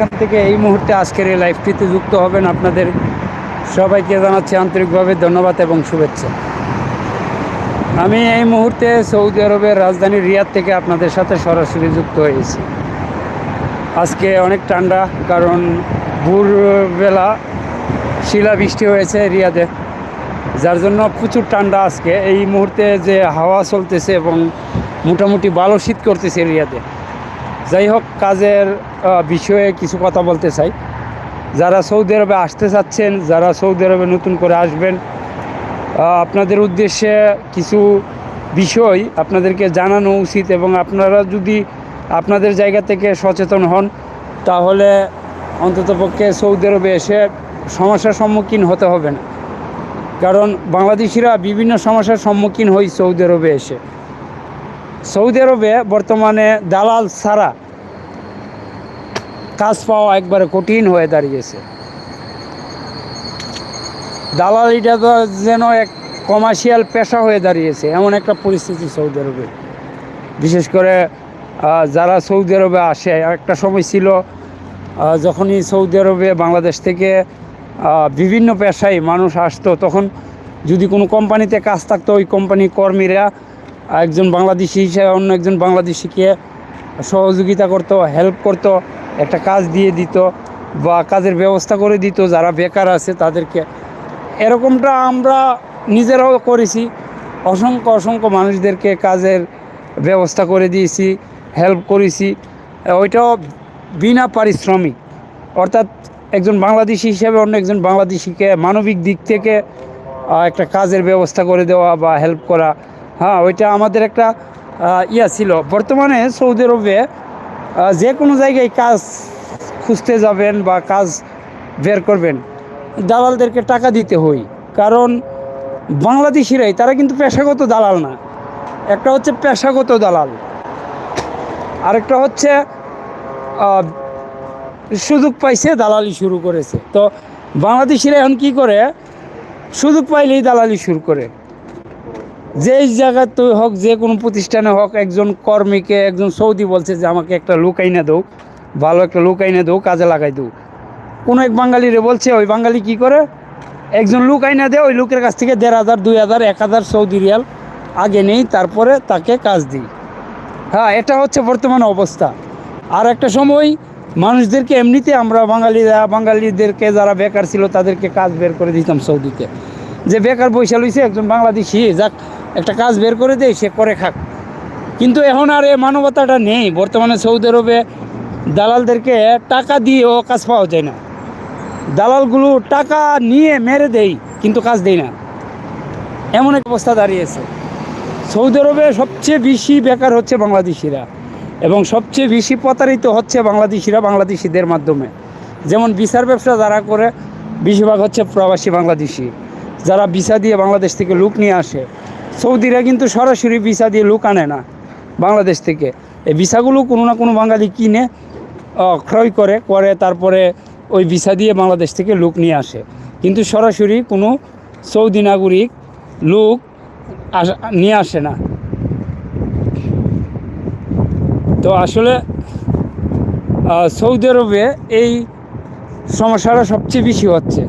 এখান থেকে এই মুহূর্তে আজকের এই লাইভটিতে যুক্ত হবেন আপনাদের সবাইকে জানাচ্ছি আন্তরিকভাবে ধন্যবাদ এবং শুভেচ্ছা। আমি এই মুহূর্তে সৌদি আরবের রাজধানী রিয়াদ থেকে আপনাদের সাথে সরাসরি যুক্ত হয়েছি। আজকে অনেক ঠান্ডা, কারণ ভোরবেলা শিলা বৃষ্টি হয়েছে রিয়াদে, যার জন্য প্রচুর ঠান্ডা আজকে। এই মুহূর্তে যে হাওয়া চলতেছে এবং মোটামুটি ভালো শীত করতেছে রিয়াদে। যাই হোক, কাজের বিষয়ে কিছু কথা বলতে চাই। যারা সৌদি আরবে আসতে চাচ্ছেন, যারা সৌদি আরবে নতুন করে আসবেন আপনাদের উদ্দেশ্যে কিছু বিষয় আপনাদেরকে জানানো উচিত এবং আপনারা যদি আপনাদের জায়গা থেকে সচেতন হন, তাহলে অন্ততপক্ষে সৌদি আরবে এসে সমস্যার সম্মুখীন হতে হবে না। কারণ বাংলাদেশিরা বিভিন্ন সমস্যার সম্মুখীন হই সৌদি আরবে এসে। সৌদি আরবে বর্তমানে দালাল ছাড়া কাজ পাওয়া একবারে কঠিন হয়ে দাঁড়িয়েছে। দালালিটা তো যেন এক কমার্শিয়াল পেশা হয়ে দাঁড়িয়েছে, এমন একটা পরিস্থিতি সৌদি আরবে। বিশেষ করে যারা সৌদি আরবে আসে, একটা সময় ছিল যখনই সৌদি আরবে বাংলাদেশ থেকে বিভিন্ন পেশায় মানুষ আসতো, তখন যদি কোনো কোম্পানিতে কাজ থাকতো, ওই কোম্পানির কর্মীরা একজন বাংলাদেশি হিসেবে অন্য একজন বাংলাদেশিকে সহযোগিতা করতো হেল্প করতো, একটা কাজ দিয়ে দিত বা কাজের ব্যবস্থা করে দিত, যারা বেকার আছে তাদেরকে। এরকমটা আমরা নিজেরাও করেছি। অসংখ্য অসংখ্য মানুষদেরকে কাজের ব্যবস্থা করে দিয়েছি হেল্প করেছি। ওইটাও বিনা পারিশ্রমিক। অর্থাৎ একজন বাংলাদেশি হিসেবে অন্য একজন বাংলাদেশিকে মানবিক দিক থেকে একটা কাজের ব্যবস্থা করে দেওয়া বা হেল্প করা হ্যাঁ ওইটা আমাদের একটা ইয়া ছিল। বর্তমানে সৌদি আরবে যে কোনো জায়গায় কাজ খুঁজতে যাবেন বা কাজ বের করবেন, দালালদেরকে টাকা দিতে হই কারণ বাংলাদেশিরাই, তারা কিন্তু পেশাগত দালাল না। একটা হচ্ছে পেশাগত দালাল, আরেকটা হচ্ছে সুযোগ পাইছে দালালি শুরু করেছে। তো বাংলাদেশিরা এখন কি করে? সুযোগ পাইলেই দালালি শুরু করে। যেই জায়গাতে হোক, যে কোনো প্রতিষ্ঠানে হোক, একজন কর্মীকে, একজন সৌদি বলছে যে, আমাকে একটা লোক আইনে দাও, ভালো একটা লোক আইনে দাও, কাজে লাগাই দাও। কোনো এক বাঙালিরে বলছে, ওই বাঙালি কি করে? একজন লোক আইনা দেয় ওই লোকের কাছ থেকে দেড় হাজার, দুই হাজার, এক হাজার সৌদি রিয়াল আগে নেই, তারপরে তাকে কাজ দিই। হ্যাঁ এটা হচ্ছে বর্তমান অবস্থা। আর একটা সময় মানুষদেরকে এমনিতে আমরা বাঙালিরা, বাঙালিদেরকে যারা বেকার ছিল, তাদেরকে কাজ বের করে দিতাম সৌদিতে। যে বেকার পয়সা লইছে, একজন বাংলাদেশি, যাক একটা কাজ বের করে দেয় সে করে খাক। কিন্তু এখন আর এ মানবতাটা নেই। বর্তমানে সৌদি আরবে দালালদেরকে টাকা দিয়েও কাজ পাওয়া যায় না। দালালগুলো টাকা নিয়ে মেরে দেয় কিন্তু কাজ দেয় না। এমন এক অবস্থা দাঁড়িয়েছে সৌদি আরবে সবচেয়ে বেশি বেকার হচ্ছে বাংলাদেশিরা এবং সবচেয়ে বেশি প্রতারিত হচ্ছে বাংলাদেশিরা বাংলাদেশিদের মাধ্যমে। যেমন বিচার ব্যবসা যারা করে, বেশিরভাগ হচ্ছে প্রবাসী বাংলাদেশি। যারা ভিসা দিয়ে বাংলাদেশ থেকে লুক নিয়ে আসে সৌদিরা কিন্তু সরাসরি ভিসা দিয়ে লুক আনে না বাংলাদেশ থেকে। এই ভিসাগুলো কোনো না কোনো বাঙালি কিনে ক্রয় করে করে তারপরে ওই ভিসা দিয়ে বাংলাদেশ থেকে লোক নিয়ে আসে। কিন্তু সরাসরি কোনো সৌদি নাগরিক লোক নিয়ে আসে না। তো আসলে সৌদি আরবে এই সমস্যাটা সবচেয়ে বেশি হচ্ছে।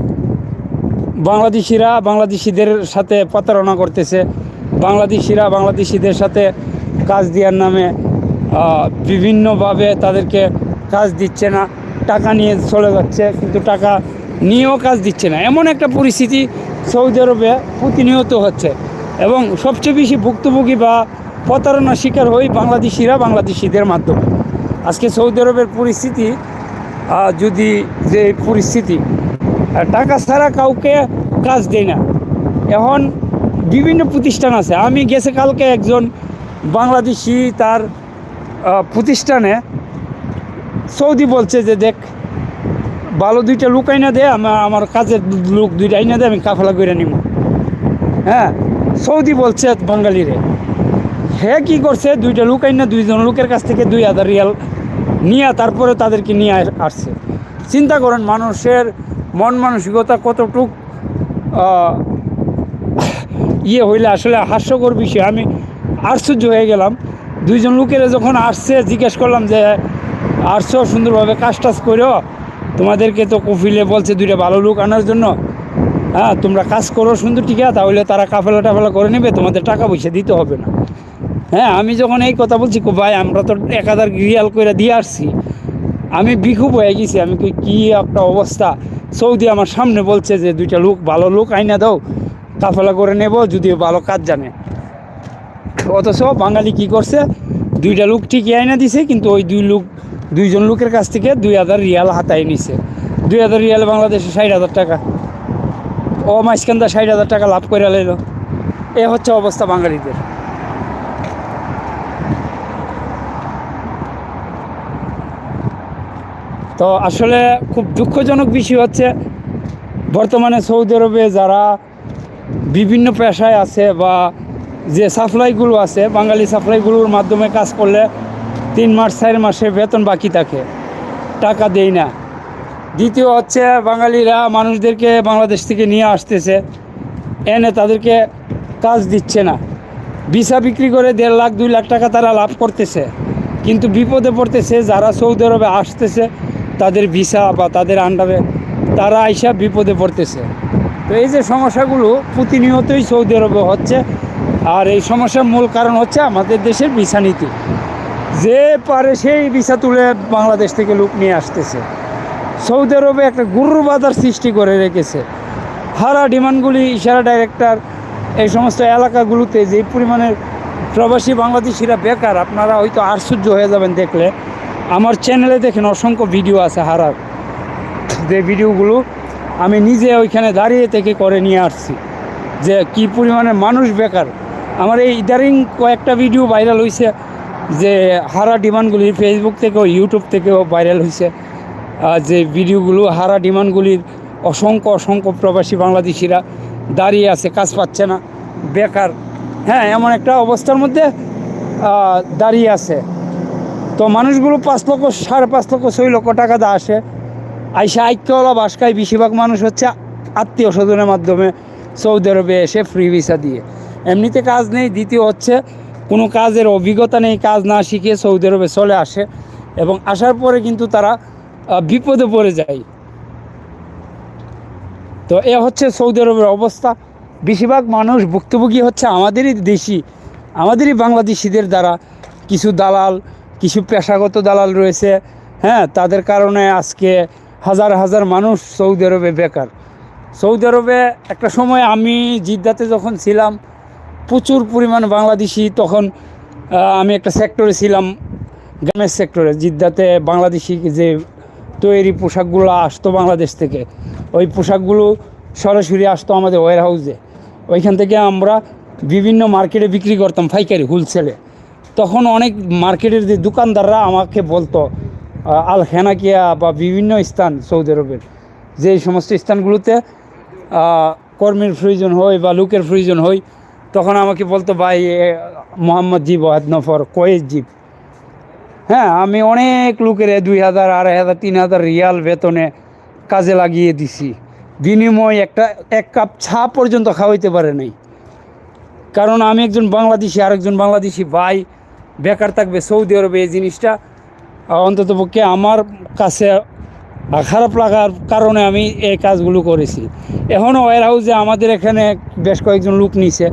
বাংলাদেশিরা বাংলাদেশিদের সাথে প্রতারণা করতেছে। বাংলাদেশিরা বাংলাদেশিদের সাথে কাজ দেওয়ার নামে বিভিন্নভাবে তাদেরকে কাজ দিচ্ছে না। টাকা নিয়ে চলে যাচ্ছে, কিন্তু টাকা নিয়েও কাজ দিচ্ছে না। এমন একটা পরিস্থিতি সৌদি আরবে প্রতিনিয়ত হচ্ছে। এবং সবচেয়ে বেশি ভুক্তভোগী বা প্রতারণার শিকার হই বাংলাদেশিরা বাংলাদেশিদের মাধ্যমে। আজকে সৌদি আরবের পরিস্থিতি যদি যে পরিস্থিতি টাকা ছাড়া কাউকে কাজ দেয় না। এখন বিভিন্ন প্রতিষ্ঠান আছে। আমি গেছে কালকে একজন বাংলাদেশি তার প্রতিষ্ঠানে সৌদি বলছে যে, দেখ, ভালো দুইটা লোক আইনা দে আমার আমার কাজের লোক দুইটা আইনা দে, আমি কাফেলা করে নিব হ্যাঁ সৌদি বলছে বাঙালিরে, হে কি করছে? দুইটা লোক আইনা, দুইজন লোকের কাছ থেকে দুই হাজার রিয়াল নিয়ে, তারপরে তাদেরকে নিয়ে আসছে। চিন্তা করেন, মানুষের মন মানসিকতা কতটুক ইয়ে হইলে আসলে হাস্যকর বিষয়। আমি আশ্চর্য হয়ে গেলাম। দুইজন লোকেরা যখন আসছে, জিজ্ঞেস করলাম যে, আসছো সুন্দরভাবে কাজ টাজ করো? তোমাদেরকে তো কফিলে বলছে দুইটা ভালো লোক আনার জন্য। হ্যাঁ তোমরা কাজ করো সুন্দর, ঠিক আছে? তাহলে তারা কাফেলা টাফেলা করে নেবে, তোমাদের টাকা পয়সা দিতে হবে না। হ্যাঁ আমি যখন এই কথা বলছি ভাই, আমরা তো এক হাজার রিয়াল করে দিয়ে আসছি। আমি বিক্ষুব হয়ে গেছি। আমি কী একটা অবস্থা? সৌদি আমার সামনে বলছে যে, দুইটা লোক ভালো লোক আইনা দাও কাফেলা করে নেব, যদিও ভালো কাজ জানে। অথচ বাঙালি কি করছে, দুইটা লোক ঠিকই আইনা দিছে, কিন্তু ওই দুই লোক, দুইজন লোকের কাছ থেকে দুই হাজার রিয়াল হাতায় নিছে। দুই হাজার রিয়াল বাংলাদেশে ষাট হাজার টাকা। ও মাঝখানটা ষাট হাজার টাকা লাভ করে লাইল। এ হচ্ছে অবস্থা বাঙালিদের। তো আসলে খুব দুঃখজনক বিষয় হচ্ছে, বর্তমানে সৌদি আরবে যারা বিভিন্ন পেশায় আছে বা যে সাপ্লাইগুলো আছে, বাঙালি সাপ্লাইগুলোর মাধ্যমে কাজ করলে তিন মাস, চার মাসে বেতন বাকি থাকে, টাকা দেই না। দ্বিতীয় হচ্ছে বাঙালিরা মানুষদেরকে বাংলাদেশ থেকে নিয়ে আসতেছে, এনে তাদেরকে কাজ দিচ্ছে না। ভিসা বিক্রি করে দেড় লাখ, দুই লাখ টাকা তারা লাভ করতেছে, কিন্তু বিপদে পড়তেছে যারা সৌদি আরবে আসতেছে তাদের ভিসা বা তাদের আন্ডারে তারা আইসা বিপদে পড়তেছে। তো এই যে সমস্যাগুলো প্রতিনিয়তই সৌদি আরবে হচ্ছে, আর এই সমস্যার মূল কারণ হচ্ছে আমাদের দেশের ভিসা নীতি। যে পারে সেই ভিসা তুলে বাংলাদেশ থেকে লোক নিয়ে আসতেছে। সৌদি আরবে একটা গুরুর বাজার সৃষ্টি করে রেখেছে। হারা ডিমান্ডগুলি ইশারা ডাইরেক্টর, এই সমস্ত এলাকাগুলোতে যে পরিমাণের প্রবাসী বাংলাদেশিরা বেকার, আপনারা হয়তো আশ্চর্য হয়ে যাবেন দেখলে। আমার চ্যানেলে দেখেন অসংখ্য ভিডিও আছে হারার। যে ভিডিওগুলো আমি নিজে ওইখানে দাঁড়িয়ে থেকে করে নিয়ে আসছি। যে কি পরিমাণে মানুষ বেকার। আমার এই ইদারিং কয়েকটা ভিডিও ভাইরাল হয়েছে যে হারা ডিমান্ডগুলি ফেসবুক থেকেও ইউটিউব থেকেও ভাইরাল হয়েছে যে ভিডিওগুলো হারা ডিমান্ডগুলির অসংখ্য অসংখ্য প্রবাসী বাংলাদেশিরা দাঁড়িয়ে আছে, কাজ পাচ্ছে না, বেকার। হ্যাঁ এমন একটা অবস্থার মধ্যে দাঁড়িয়ে আছে। তো মানুষগুলো পাঁচ লক্ষ, সাড়ে পাঁচ লক্ষ, ছয় লক্ষ টাকা দা আসে। আইসা আইক্যওয়ালা বাসকায় বেশিরভাগ মানুষ হচ্ছে আত্মীয় স্বজনের মাধ্যমে সৌদি আরবে এসে ফ্রি ভিসা দিয়ে। এমনিতে কাজ নেই, দ্বিতীয় হচ্ছে কোনো কাজের অভিজ্ঞতা নেই, কাজ না শিখে সৌদি আরবে চলে আসে এবং আসার পরে কিন্তু তারা বিপদে পড়ে যায়। তো এ হচ্ছে সৌদি আরবের অবস্থা। বেশিরভাগ মানুষ ভুক্তভোগী হচ্ছে আমাদেরই দেশি, আমাদেরই বাংলাদেশিদের দ্বারা। কিছু দালাল কিছু পেশাগত দালাল রয়েছে হ্যাঁ তাদের কারণে আজকে হাজার হাজার মানুষ সৌদি আরবে বেকার। সৌদি আরবে একটা সময় আমি জিদ্দাতে যখন ছিলাম, প্রচুর পরিমাণ বাংলাদেশি তখন আমি একটা সেক্টরে ছিলাম, গ্রামের সেক্টরে, জিদ্দাতে বাংলাদেশি যে তৈরি পোশাকগুলো আসতো বাংলাদেশ থেকে, ওই পোশাকগুলো সরাসরি আসতো আমাদের ওয়ার হাউসে ওইখান থেকে আমরা বিভিন্ন মার্কেটে বিক্রি করতাম পাইকারি হোলসেলে তখন অনেক মার্কেটের যে দোকানদাররা আমাকে বলতো আল হেনাকিয়া বা বিভিন্ন স্থান সৌদি আরবের, যে সমস্ত স্থানগুলোতে কর্মীর প্রয়োজন হয় বা লোকের প্রয়োজন হয়, তখন আমাকে বলতো, ভাই মোহাম্মদ জিব ওয়াদ নফর কয়েস জিব? হ্যাঁ আমি অনেক লোকের দুই হাজার, আড়াই হাজার, তিন হাজার রিয়াল বেতনে কাজে লাগিয়ে দিছি। বিনিময় একটা, এক কাপ চা পর্যন্ত খাওয়াইতে পারে নাই। কারণ আমি একজন বাংলাদেশি, আরেকজন বাংলাদেশি ভাই বেকার থাকবে সৌদি আরবে এই জিনিসটা, অন্তত পক্ষে আমার কাছে খারাপ লাগার কারণে আমি এই কাজগুলো করেছি। এখনও ওয়ার হাউসে আমাদের এখানে বেশ কয়েকজন লোক নিছে।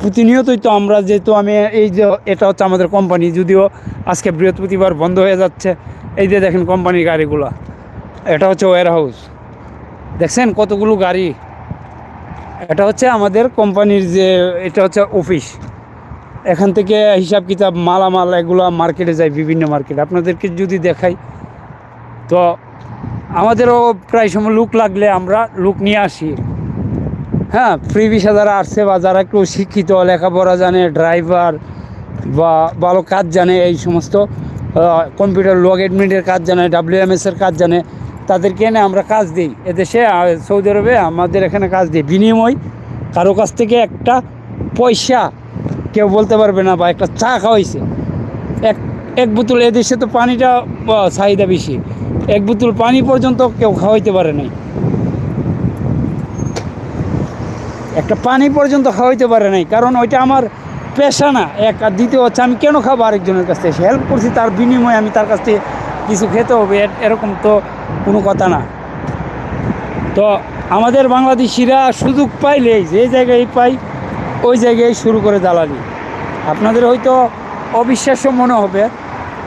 প্রতিনিয়তই তো আমরা যেহেতু আমি এই যে এটা হচ্ছে আমাদের কোম্পানি যদিও আজকে বৃহস্পতিবার বন্ধ হয়ে যাচ্ছে, এই যে দেখেন কোম্পানির গাড়িগুলো, এটা হচ্ছে ওয়ার হাউস দেখছেন কতগুলো গাড়ি? এটা হচ্ছে আমাদের কোম্পানির যে, এটা হচ্ছে অফিস এখান থেকে হিসাব কিতাব, মালামাল এগুলো মার্কেটে যায়, বিভিন্ন মার্কেটে আপনাদেরকে যদি দেখাই, তো আমাদেরও প্রায় সময় লুক লাগলে আমরা লুক নিয়ে আসি। হ্যাঁ ফ্রি ভিসা যারা আসছে বা যারা একটু শিক্ষিত, লেখাপড়া জানে ড্রাইভার বা ভালো কাজ জানে, এই সমস্ত কম্পিউটার লগ অ্যাডমিটের কাজ জানে ডাব্লিউএমএসের কাজ জানে, তাদেরকে এনে আমরা কাজ দিই। এদেশে সৌদি আরবে আমাদের এখানে কাজ দিই। বিনিময় কারও কাছ থেকে একটা পয়সা কেউ বলতে পারবে না বা একটা চা খাওয়াইছে। এক এক বোতল এদেশে তো পানিটা চাহিদা বেশি। এক বোতল পানি পর্যন্ত কেউ খাওয়াইতে পারে নাই। একটা পানি পর্যন্ত খাওয়াইতে পারে নাই, কারণ ওইটা আমার পেশা না। এক আর দ্বিতীয় হচ্ছে আমি কেন খাব আরেকজনের কাছ থেকে? হেল্প করছি, তার বিনিময়ে আমি তার কাছ থেকে কিছু খেতে হবে এরকম তো কোনো কথা না। তো আমাদের বাংলাদেশিরা সুযোগ পাইলেই যে জায়গায় পাই ওই জায়গায় শুরু করে দালালি। আপনাদের হয়তো অবিশ্বাস্য মনে হবে,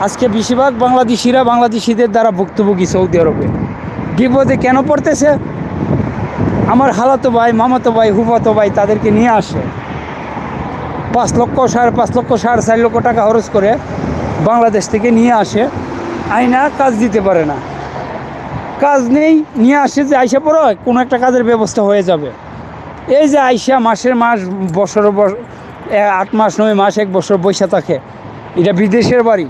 আজকে বেশিরভাগ বাংলাদেশিরা বাংলাদেশিদের দ্বারা ভুক্তভোগী সৌদি আরবে। বিপদে কেন পড়তেছে? আমার হালাতো ভাই, মামাতো ভাই, হুফাতো ভাই তাদেরকে নিয়ে আসে। পাঁচ লক্ষ সাড়ে পাঁচ লক্ষ, সাড়ে চার লক্ষ টাকা খরচ করে বাংলাদেশ থেকে নিয়ে আসে। আইনা কাজ দিতে পারে না। কাজ নেই, নিয়ে আসে যে আইসা পড়ো, কোনো একটা কাজের ব্যবস্থা হয়ে যাবে। এই যে আইসা মাসের মাস, বছর আট মাস, নয় মাস, এক বছর বৈশা থাকে। এটা বিদেশের বাড়ি।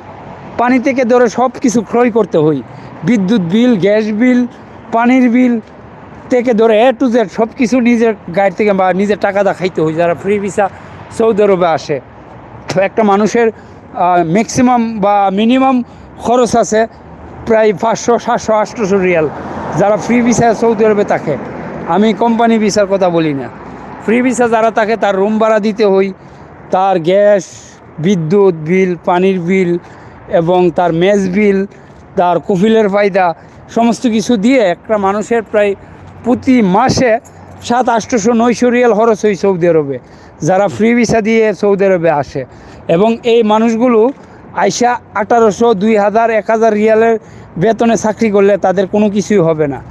পানি থেকে ধরে সব কিছু ক্রয় করতে হই বিদ্যুৎ বিল, গ্যাস বিল, পানির বিল থেকে ধরে এ টু জেড সব কিছু নিজের গাড়ি থেকে বা নিজের টাকা দা খাইতে হয়। যারা ফ্রি ভিসা সৌদি আরবে আসে। একটা মানুষের ম্যাক্সিমাম বা মিনিমাম খরচ আছে প্রায় পাঁচশো, সাতশো আটশোশো রিয়াল। যারা ফ্রি ভিসা সৌদি আরবে থাকে। আমি কোম্পানি ভিসার কথা বলি না। ফ্রি ভিসা যারা থাকে, তার রুম ভাড়া দিতে হই। তার গ্যাস, বিদ্যুৎ বিল, পানির বিল এবং তার মেজ বিল, তার কফিলের ফায়দা, সমস্ত কিছু দিয়ে একটা মানুষের প্রায় প্রতি মাসে সাত আটশোশো নয়শো রিয়াল খরচ হয় সৌদি আরবে। যারা ফ্রি ভিসা দিয়ে সৌদি আরবে আসে। এবং এই মানুষগুলো আইসা আঠারোশো, দুই হাজার, এক হাজার রিয়ালের বেতনে চাকরি করলে তাদের কোনো কিছুই হবে না।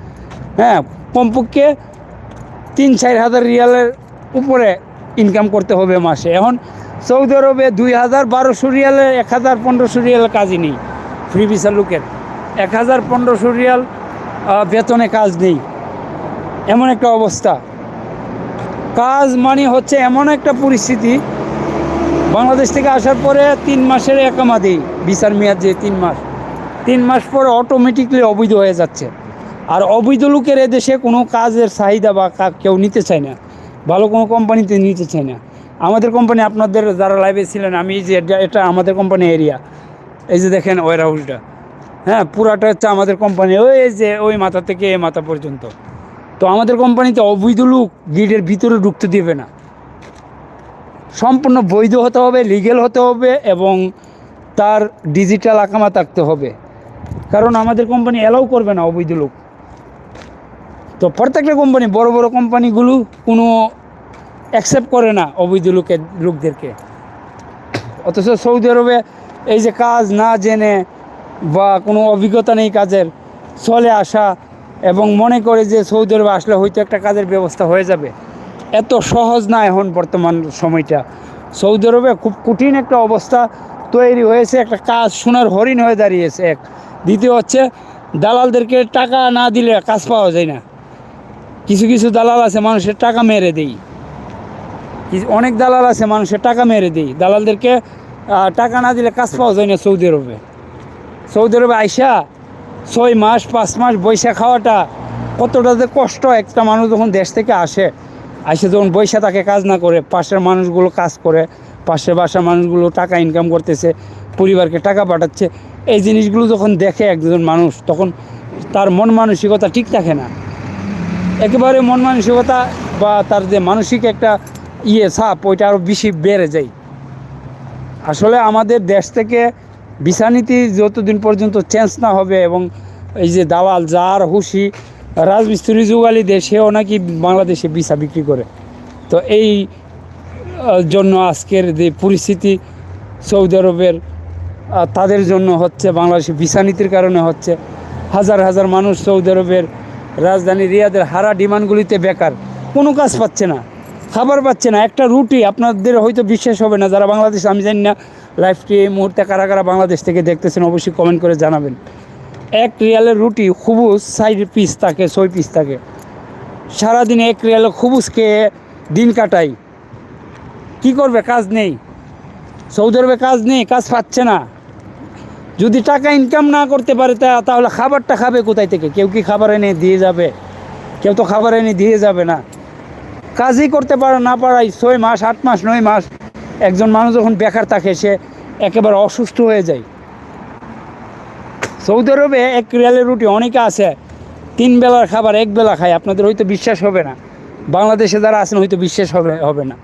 হ্যাঁ কমপক্ষে তিন, চার হাজার রিয়ালের উপরে ইনকাম করতে হবে মাসে। এখন সৌদি আরবে দুই হাজার বারোশো রিয়ালে, এক হাজার পনেরোশো রিয়াল কাজই নেই ফ্রি ভিসা লোকের। এক হাজার পনেরোশো রিয়াল বেতনে কাজ নেই। এমন একটা অবস্থা। কাজ মানে হচ্ছে এমন একটা পরিস্থিতি, বাংলাদেশ থেকে আসার পরে তিন মাসের একামা দিই ভিসার মেয়াদ যে তিন মাস। তিন মাস পরে অটোমেটিকলি অবৈধ হয়ে যাচ্ছে। আর অবৈধ লোকের এদেশে কোনো কাজের চাহিদা বা কেউ নিতে চায় না। ভালো কোনো কোম্পানিতে নিতে চায় না। আমাদের কোম্পানি আপনাদের যারা লাইভে ছিলেন, আমি যে এটা- আমাদের কোম্পানি এরিয়া এই যে দেখেন ওয়ার হাউসটা হ্যাঁ পুরাটা হচ্ছে আমাদের কোম্পানি। ওই যে, ওই মাথা থেকে এই মাথা পর্যন্ত। তো আমাদের কোম্পানিতে অবৈধ লোক গিটের ভিতরে ঢুকতে দেবে না। সম্পূর্ণ বৈধ হতে হবে লিগেল হতে হবে এবং তার ডিজিটাল আকামা থাকতে হবে। কারণ আমাদের কোম্পানি অ্যালাউ করবে না অবৈধ লোক। তো প্রত্যেকটা কোম্পানি বড় বড় কোম্পানিগুলো কোনো অ্যাকসেপ্ট করে না অবৈধ লোকের লোকদেরকে। অথচ সৌদি আরবে এই যে কাজ না জেনে বা কোনো অভিজ্ঞতা নেই কাজের, চলে আসা এবং মনে করে যে সৌদি আরবে আসলে হয়তো একটা কাজের ব্যবস্থা হয়ে যাবে। এত সহজ না এখন বর্তমান সময়টা। সৌদি আরবে খুব কঠিন একটা অবস্থা তৈরি হয়েছে, একটা কাজ সোনার হরিণ হয়ে দাঁড়িয়েছে এক। দ্বিতীয় হচ্ছে, দালালদেরকে টাকা না দিলে কাজ পাওয়া যায় না। কিছু কিছু দালাল আছে, মানুষের টাকা মেরে দেই। অনেক দালাল আছে, মানুষের টাকা মেরে দেই। দালালদেরকে টাকা না দিলে কাজ পাওয়া যায় না সৌদি আরবে। সৌদি আরবে আইসা ছয় মাস, পাঁচ মাস বৈশা খাওয়াটা কতটা যে কষ্ট। একটা মানুষ যখন দেশ থেকে আসে, আইসে যখন বৈশা তাকে কাজ না করে, পাশের মানুষগুলো কাজ করে, পাশের বাসার মানুষগুলো টাকা ইনকাম করতেছে, পরিবারকে টাকা পাঠাচ্ছে, এই জিনিসগুলো যখন দেখে একজন মানুষ, তখন তার মন মানসিকতা ঠিক থাকে না। একেবারে মন মানসিকতা বা তার যে মানসিক একটা ইয়ে ছাপ, ওইটা আরও বেশি বেড়ে যায়। আসলে আমাদের দেশ থেকে ভিসা নীতি যতদিন পর্যন্ত চেঞ্জ না হবে এবং এই যে দালাল যার হুশি রাজমিস্ত্রি যুগালি দেয় সেও নাকি বাংলাদেশে বিছা বিক্রি করে। তো এই জন্য আজকের যে পরিস্থিতি সৌদি আরবের তাদের জন্য হচ্ছে বাংলাদেশে ভিসা নীতির কারণে হচ্ছে হাজার হাজার মানুষ সৌদি আরবের রাজধানী রিয়াদের হারা ডিমান্ডগুলিতে বেকার। কোনো কাজ পাচ্ছে না, খাবার পাচ্ছে না, একটা রুটি আপনাদের হয়তো বিশ্বাস হবে না, যারা বাংলাদেশ, আমি জানি না, লাইফটি এই মুহূর্তে কারা কারা বাংলাদেশ থেকে দেখতেছেন, অবশ্যই কমেন্ট করে জানাবেন। এক রিয়ালের রুটি খুবুজ সাইড পিস থাকে, ছয় পিস থাকে। সারাদিন এক রিয়ালের খুবুজ খেয়ে দিন কাটাই কি করবে? কাজ নেই। সৌদি আরবে কাজ নেই, কাজ পাচ্ছে না। যদি টাকা ইনকাম না করতে পারে তা, তাহলে খাবারটা খাবে কোথায় থেকে? কেউ কি খাবার এনে দিয়ে যাবে? কেউ তো খাবার এনে দিয়ে যাবে না। কাজই করতে পারে না পারাই ছয় মাস, আট মাস, নয় মাস একজন মানুষ যখন বেকার থাকে, সে একেবারে অসুস্থ হয়ে যায়। সৌদি আরবে এক রিয়ালের রুটি অনেকে আছে, তিন বেলার খাবার এক বেলা খায়, আপনাদের হয়তো বিশ্বাস হবে না। বাংলাদেশে যারা আছেন হয়তো বিশ্বাস হবে হবে না।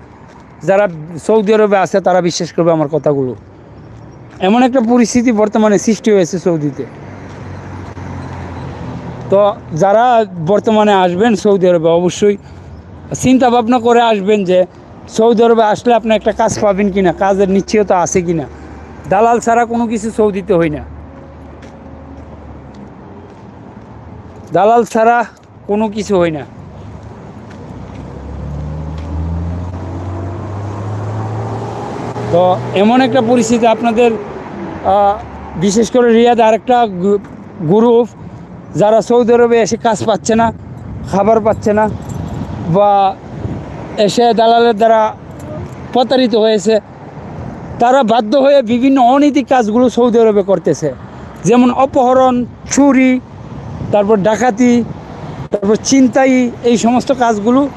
যারা সৌদি আরবে আছে, তারা বিশ্বাস করবে আমার কথাগুলো। এমন একটা পরিস্থিতি বর্তমানে সৃষ্টি হয়েছে সৌদিতে। তো যারা বর্তমানে আসবেন সৌদি আরবে, অবশ্যই চিন্তা ভাবনা করে আসবেন যে সৌদি আরবে আসলে আপনি একটা কাজ পাবেন কি না কাজের নিশ্চয়তা আছে কি না দালাল ছাড়া কোনো কিছু সৌদিতে হয় না। দালাল ছাড়া কোনো কিছু হয় না। তো এমন একটা পরিস্থিতি আপনাদের বিশেষ করে রিয়াদ আরেকটা গ্রু- গ্রুপ যারা সৌদি আরবে এসে কাজ পাচ্ছে না, খাবার পাচ্ছে না, বা এসে দালালের দ্বারা প্রতারিত হয়েছে, তারা বাধ্য হয়ে বিভিন্ন অনৈতিক কাজগুলো সৌদি আরবে করতেছে। যেমন অপহরণ, চুরি, তারপর ডাকাতি, তারপর চিন্তাই এই সমস্ত কাজগুলো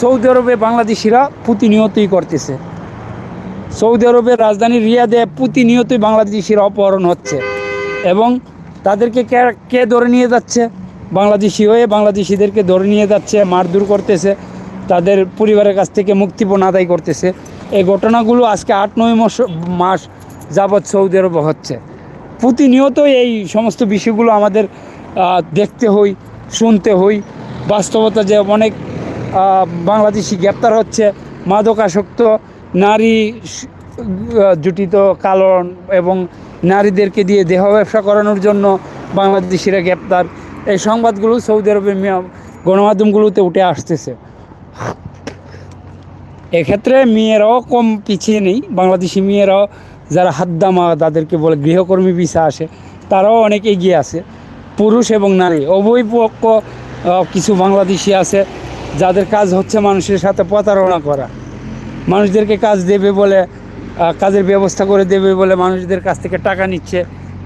সৌদি আরবে বাংলাদেশিরা প্রতিনিয়তই করতেছে। সৌদি আরবের রাজধানী রিয়াদে প্রতিনিয়তই বাংলাদেশিরা অপহরণ হচ্ছে এবং তাদেরকে কে কে ধরে নিয়ে যাচ্ছে? বাংলাদেশি হয়ে বাংলাদেশিদেরকে ধরে নিয়ে যাচ্ছে, মারধর করতেছে, তাদের পরিবারের কাছ থেকে মুক্তিপণ আদায় করতেছে। এই ঘটনাগুলো আজকে আট, নয় মাস মাস যাবৎ সৌদি আরবে হচ্ছে। প্রতিনিয়তই এই সমস্ত বিষয়গুলো আমাদের দেখতে হই, শুনতে হই। বাস্তবতা যে অনেক বাংলাদেশি গ্রেপ্তার হচ্ছে, মাদকাসক্ত নারী জুটিত কালন এবং নারীদেরকে দিয়ে দেহ ব্যবসা করানোর জন্য বাংলাদেশিরা গ্রেপ্তার। এই সংবাদগুলো সৌদি আরবের গণমাধ্যমগুলোতে উঠে আসতেছে। এক্ষেত্রে মেয়েরাও কম পিছিয়ে নেই। বাংলাদেশি মেয়েরাও যারা হাদ্দামা, তাদেরকে বলে গৃহকর্মী ভিসা আসে, তারাও অনেক এগিয়ে আছে। পুরুষ এবং নারী উভয় পক্ষ কিছু বাংলাদেশি আছে, যাদের কাজ হচ্ছে মানুষের সাথে প্রতারণা করা। মানুষদেরকে কাজ দেবে বলে কাজের ব্যবস্থা করে দেবে বলে মানুষদের কাছ থেকে টাকা নিচ্ছে,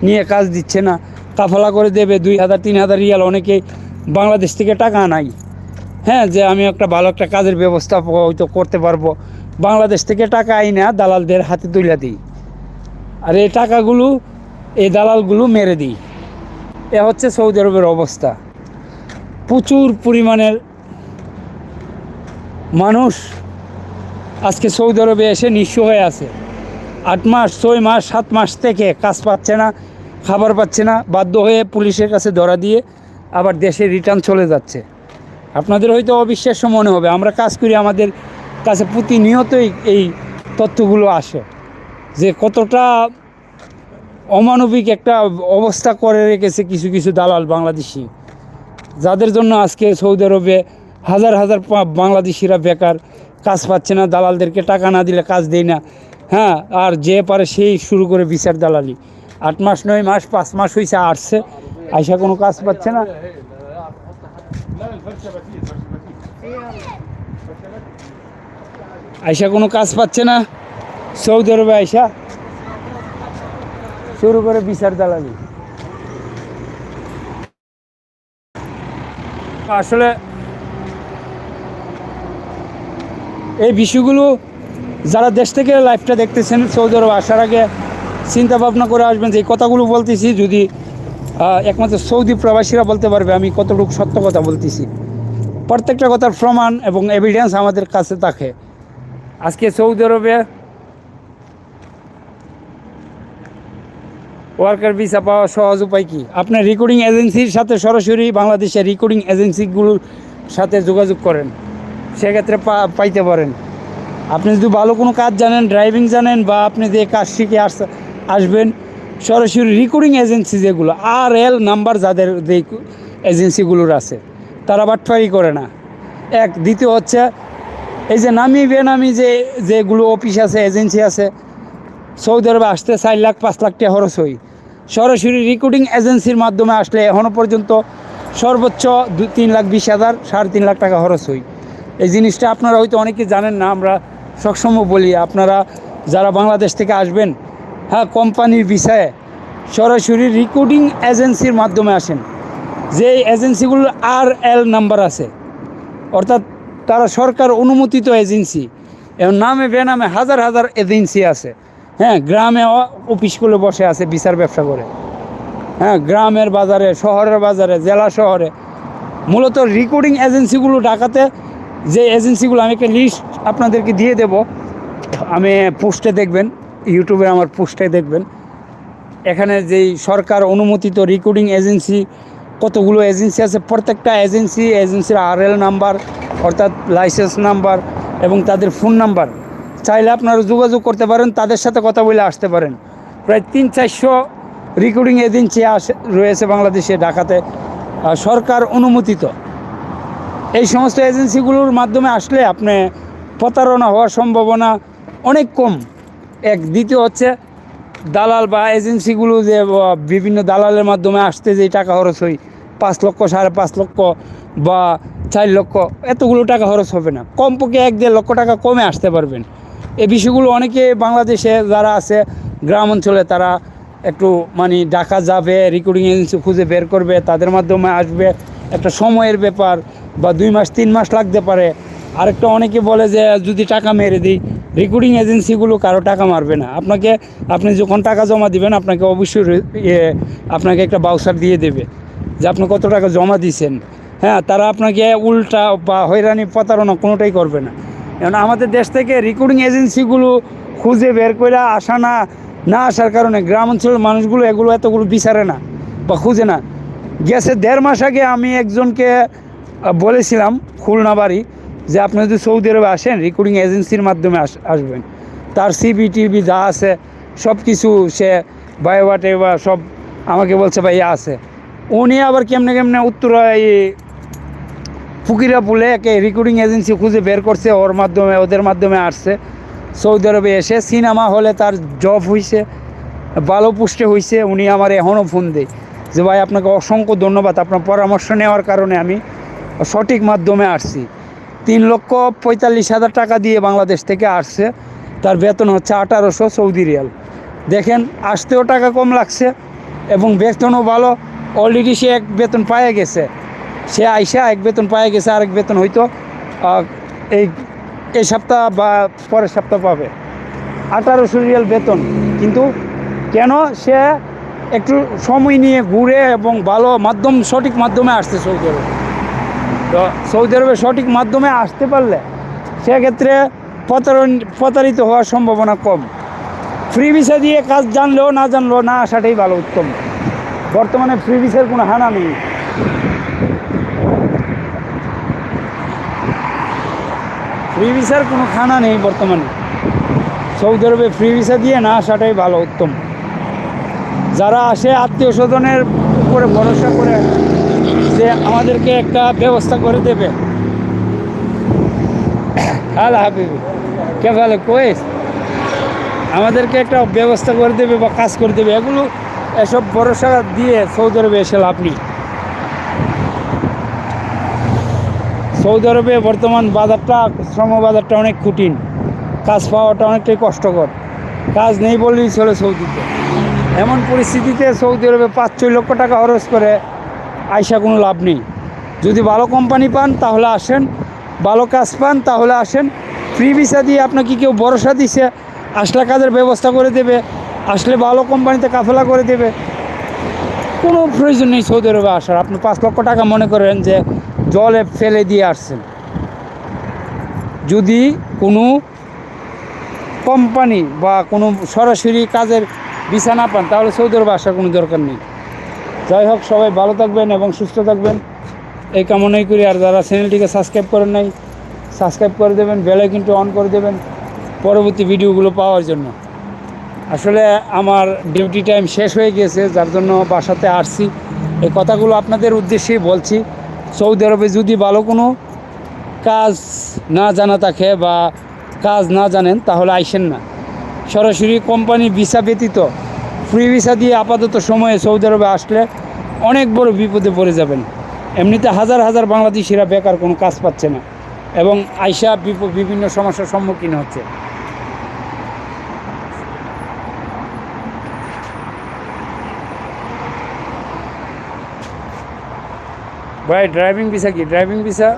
নিয়ে কাজ দিচ্ছে না। কাফালা করে দেবে দুই হাজার, তিন হাজার রিয়াল, অনেকেই বাংলাদেশ থেকে টাকা নাই হ্যাঁ যে আমি একটা ভালো একটা কাজের ব্যবস্থা হয়তো করতে পারব। বাংলাদেশ থেকে টাকা আই না, দালালদের হাতে তুলে দিই। আর এই টাকাগুলো, এই দালালগুলো মেরে দিই। এ হচ্ছে সৌদি আরবের অবস্থা। প্রচুর পরিমাণের মানুষ আজকে সৌদি আরবে এসে নিঃস্ব হয়ে আছে। আট মাস, ছয় মাস, সাত মাস থেকে কাজ পাচ্ছে না, খাবার পাচ্ছে না, বাধ্য হয়ে পুলিশের কাছে ধরা দিয়ে আবার দেশে রিটার্ন চলে যাচ্ছে। আপনাদের হয়তো অবিশ্বাস্য মনে হবে, আমরা কাজ করি, আমাদের কাছে প্রতিনিয়তই এই তথ্যগুলো আসে যে কতটা অমানবিক একটা অবস্থা করে রেখেছে কিছু কিছু দালাল বাংলাদেশি। যাদের জন্য আজকে সৌদি আরবে হাজার হাজার বাংলাদেশিরা বেকার কাজ পাচ্ছে না, দালালদেরকে টাকা না দিলে কাজ দেয় না। হ্যাঁ আর যে পারে সেই শুরু করে বিচার দালালি। আট মাস, নয় মাস, পাঁচ মাস হয়েছে আসছে। আইসা কোনো কাজ পাচ্ছে না। আইসা কোনো কাজ পাচ্ছে না। সৌদি আরবে আইসা শুরু করে বিচার দালালি। আসলে এই বিষয়গুলো যারা দেশ থেকে লাইফটা দেখতেছেন, সৌদি আরব আসার আগে চিন্তা ভাবনা করে আসবেন যে এই কথাগুলো বলতেছি, যদি একমাত্র সৌদি প্রবাসীরা বলতে পারবে, আমি কতটুকু সত্য কথা বলতেছি। প্রত্যেকটা কথার প্রমাণ এবং এভিডেন্স আমাদের কাছে থাকে। আজকে সৌদি আরবে ওয়ার্কার ভিসা পাওয়া সহজ উপায় কি? আপনার রেকর্ডিং এজেন্সির সাথে সরাসরি বাংলাদেশের রেকর্ডিং এজেন্সিগুলোর সাথে যোগাযোগ করেন। সেক্ষেত্রে পাইতে পারেন। আপনি যদি ভালো কোনো কাজ জানেন ড্রাইভিং জানেন বা আপনি যে কাজ শিখে আস আসবেন, সরাসরি রেকর্ডিং এজেন্সি যেগুলো আর এল নাম্বার যাদের যে এজেন্সিগুলোর আছে, তারা বাটফারি করে না। এক, দ্বিতীয় হচ্ছে, এই যে নামি বেনামি যে, যেগুলো অফিস আছে এজেন্সি আছে, সৌদি আরবে আসতে চার লাখ, পাঁচ লাখ টাকা খরচ হই সরাসরি রেকর্ডিং এজেন্সির মাধ্যমে আসলে এখনও পর্যন্ত সর্বোচ্চ দু, তিন লাখ, বিশ হাজার, সাড়ে তিন লাখ টাকা খরচ হই এই জিনিসটা আপনারা হয়তো অনেকে জানেন না, আমরা সবসময় বলি। আপনারা যারা বাংলাদেশ থেকে আসবেন হ্যাঁ কোম্পানির বিষয়ে সরাসরি রেকর্ডিং এজেন্সির মাধ্যমে আসেন। যে এজেন্সিগুলোর আর এল নাম্বার আছে, অর্থাৎ তারা সরকার অনুমোদিত এজেন্সি এবং নামে বেনামে হাজার হাজার এজেন্সি আছে। হ্যাঁ গ্রামে অফিসগুলো বসে আছে, বিচার ব্যবসা করে। হ্যাঁ গ্রামের বাজারে, শহরের বাজারে, জেলা শহরে। মূলত রেকর্ডিং এজেন্সিগুলো ঢাকাতে যে এজেন্সিগুলো আমি একটা লিস্ট আপনাদেরকে দিয়ে দেব, আমি পোস্টে দেখবেন, ইউটিউবে আমার পোস্টে দেখবেন। এখানে যেই সরকার অনুমোদিত রেকর্ডিং এজেন্সি কতগুলো এজেন্সি আছে, প্রত্যেকটা এজেন্সি এজেন্সির আরএল নাম্বার অর্থাৎ লাইসেন্স নাম্বার এবং তাদের ফোন নাম্বার চাইলে আপনারা যোগাযোগ করতে পারেন, তাদের সাথে কথা বলে আসতে পারেন। প্রায় তিন চারশো রেকর্ডিং এজেন্সি আসে, রয়েছে বাংলাদেশে, ঢাকাতে। সরকার অনুমোদিত। এই সমস্ত এজেন্সিগুলোর মাধ্যমে আসলে আপনি প্রতারণা হওয়ার সম্ভাবনা অনেক কম। এক, দ্বিতীয় হচ্ছে দালাল বা এজেন্সিগুলো যে বিভিন্ন দালালের মাধ্যমে আসতে যে টাকা খরচ হয়, পাঁচ লক্ষ, সাড়ে পাঁচ লক্ষ বা চার লক্ষ, এতগুলো টাকা খরচ হবে না। কমপক্ষে এক, দেড় লক্ষ টাকা কমে আসতে পারবেন। এই বিষয়গুলো অনেকে বাংলাদেশে যারা আছে, গ্রাম অঞ্চলে তারা একটু মানে ডাকা যাবে রেকর্ডিং এজেন্সি খুঁজে বের করবে, তাদের মাধ্যমে আসবে। একটা সময়ের ব্যাপার বা দুই মাস তিন মাস লাগতে পারে। আরেকটা অনেকে বলে যে যদি টাকা মেরে দিই রেকর্ডিং এজেন্সিগুলো কারও টাকা মারবে না। আপনাকে আপনি যখন টাকা জমা দিবেন আপনাকে অবশ্যই ইয়ে, আপনাকে একটা বাউসার দিয়ে দেবে যে আপনি কত টাকা জমা দিয়েছেন হ্যাঁ তারা আপনাকে উল্টা বা হয়রানি প্রতারণা কোনোটাই করবে না। কারণ আমাদের দেশ থেকে রেকর্ডিং এজেন্সিগুলো খুঁজে বের করে আসা না না আসার কারণে গ্রাম অঞ্চলের মানুষগুলো এগুলো এতগুলো বিচারে না বা খুঁজে না। গেছে দেড় মাস আগে আমি একজনকে বলেছিলাম খুলনা বাড়ি যে আপনি যদি সৌদি আরবে আসেন রেকর্ডিং এজেন্সির মাধ্যমে আস আসবেন। তার সিবি টিভি যা আছে সব কিছু সে বায়োবাটে বা সব আমাকে বলছে, ভাই আছে। উনি আবার কেমনে কেমনে উত্তরা এই ফুকিরা বলে একে রেকর্ডিং এজেন্সি খুঁজে বের করছে, ওর মাধ্যমে, ওদের মাধ্যমে আসছে। সৌদি আরবে এসে সিনেমা হলে তার জব হয়েছে ভালো পুষ্টে হয়েছে উনি আমার এখনও ফোন দেয় যে, ভাই, আপনাকে অসংখ্য ধন্যবাদ। আপনার পরামর্শ নেওয়ার কারণে আমি সঠিক মাধ্যমে আসছি তিন লক্ষ পঁয়তাল্লিশ হাজার টাকা দিয়ে বাংলাদেশ থেকে আসছে তার বেতন হচ্ছে আঠারোশো সৌদি রিয়াল। দেখেন, আসতেও টাকা কম লাগছে এবং বেতনও ভালো। অলরেডি সে এক বেতন পায়ে গেছে। সে আইসা এক বেতন পায়ে গেছে, আরেক বেতন হয়তো এই এই সপ্তাহ বা পরের সপ্তাহ পাবে। আঠারোশো রিয়াল বেতন। কিন্তু কেন সে একটু সময় নিয়ে ঘুরে এবং ভালো মাধ্যম, সঠিক মাধ্যমে আসছে সৌদি আরবে? তো সৌদি আরবে সঠিক মাধ্যমে আসতে পারলে সেক্ষেত্রে প্রতারণ, প্রতারিত হওয়ার সম্ভাবনা কম। ফ্রি ভিসা দিয়ে কাজ জানলেও না জানলেও না আসাটাই ভালো, উত্তম। বর্তমানে ফ্রি ভিসার কোনো হানা নেই। ফ্রি ভিসার কোনো খানা নেই বর্তমানে। সৌদি আরবে ফ্রি ভিসা দিয়ে না আসাটাই ভালো, উত্তম। যারা আসে আত্মীয় স্বজনের উপরে ভরসা করে যে আমাদেরকে একটা ব্যবস্থা করে দেবে। হ্যালো হাবিবি, কে ভালো কোয়েস আমাদেরকে একটা ব্যবস্থা করে দেবে বা কাজ করে দেবে। এগুলো এসব ভরসা দিয়ে সৌদি আরবে এসে লাভ নেই। সৌদি আরবে বর্তমান বাজারটা, শ্রম বাজারটা অনেক কঠিন। কাজ পাওয়াটা অনেকটাই কষ্টকর। কাজ নেই বললেই চলে সৌদিতে। এমন পরিস্থিতিতে সৌদি আরবে পাঁচ ছয় লক্ষ টাকা খরচ করে আইসা কোনো লাভ নেই। যদি ভালো কোম্পানি পান তাহলে আসেন, ভালো কাজ পান তাহলে আসেন। ফ্রি ভিসা দিয়ে আপনাকে কেউ ভরসা দিছে, আসলে কাজের ব্যবস্থা করে দেবে, আসলে ভালো কোম্পানিতে কাফেলা করে দেবে। কোনো প্রয়োজন নেই সৌদি আরবে আসার। আপনি পাঁচ লক্ষ টাকা মনে করেন যে জলে ফেলে দিয়ে আসছেন। যদি কোনো কোম্পানি বা কোনো সরাসরি কাজের ভিসা না পান, তাহলে সৌদি আরবে আসার কোনো দরকার নেই। যাই হোক, সবাই ভালো থাকবেন এবং সুস্থ থাকবেন। এই কামনাই করি, আর যারা চ্যানেলটিকে সাবস্ক্রাইব করেন নাই, সাবস্ক্রাইব করে দেবেন, বেলে কিন্তু অন করে দেবেন পরবর্তী ভিডিওগুলো পাওয়ার জন্য। আসলে আমার ডিউটি টাইম শেষ হয়ে গিয়েছে, যার জন্য বাসাতে আসছি। এই কথাগুলো আপনাদের উদ্দেশ্যেই বলছি। সৌদি আরবে যদি ভালো কোনো কাজ না জানা থাকে বা কাজ না জানেন, তাহলে আইসেন না। সরাসরি কোম্পানি ভিসা ব্যতীত, ফ্রি ভিসা দিয়ে আপাতত সময়ে সৌদি আরবে আসলে অনেক বড় বিপদে পড়ে যাবেন। এমনিতে হাজার হাজার বাংলাদেশিরা বেকার, কোনো কাজ পাচ্ছে না। এবং আইসা বিভিন্ন সমস্যার সম্মুখীন হচ্ছে। ভাই ড্রাইভিং ভিসা কি? Driving visa